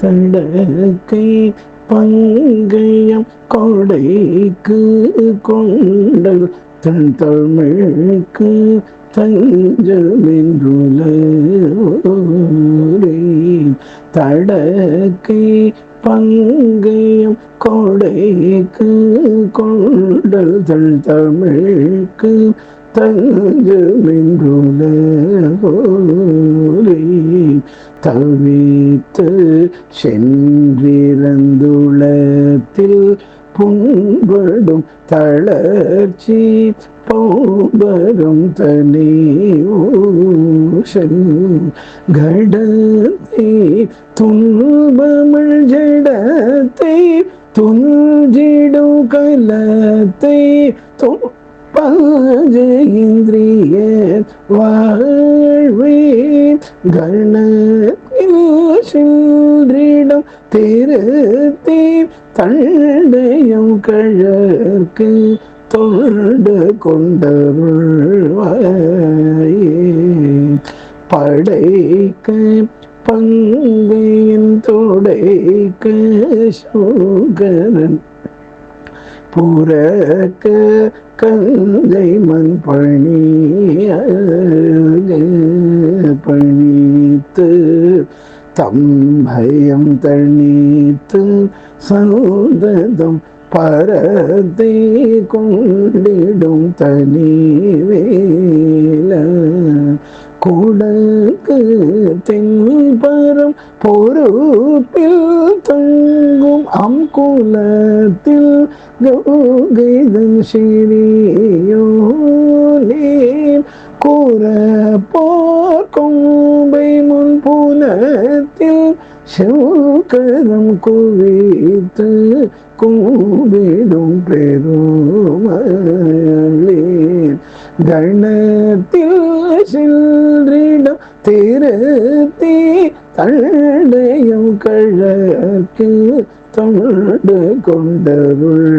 தடக்கை பங்கயம் கொடைக்கு கொண்டல் தன் தமிழுக்கு தஞ்சமென்றுளே தடக்கை பங்கையும் கொடைக்கு கொண்டல் தன் தமிழுக்கு தஞ்சமென்றுளே தவித்து சென்றிறந்துளத்தில் புண்படும் தளர்ச்சி பௌபரும் தனி ஊஷன் கடத்தை துன்பமிழ் ஜடத்தை துஞ்சிடும் கலத்தை து பஞ்ச இந்திரிய வாழ்வே கணத்தில் சென்றிடம் திருத்தி தண்டையும் கழற்கு தொண்டு கொண்டருள்வாயே படைக்க பங்கையின் தொடைக்க சோகரன் புறக்க கங்கை மண் பணிய தம்பயம் தணித்து சந்ததம் பரத்தை கொண்டிடும் தனி வேல குடக்கு தென்பரம் பொறுப்பில் தங்கும் அங்குலத்தில் கௌகைதன் சிறியோனே கூற போர் கொம்பை கரத்தில் செங்கரம் குவித்து கும்பிடும் பெருமளேன் கணத்தில் சென்றிடம் திருத்தி தள்ளையும் கழக்கு தொண்டு கொண்டருள்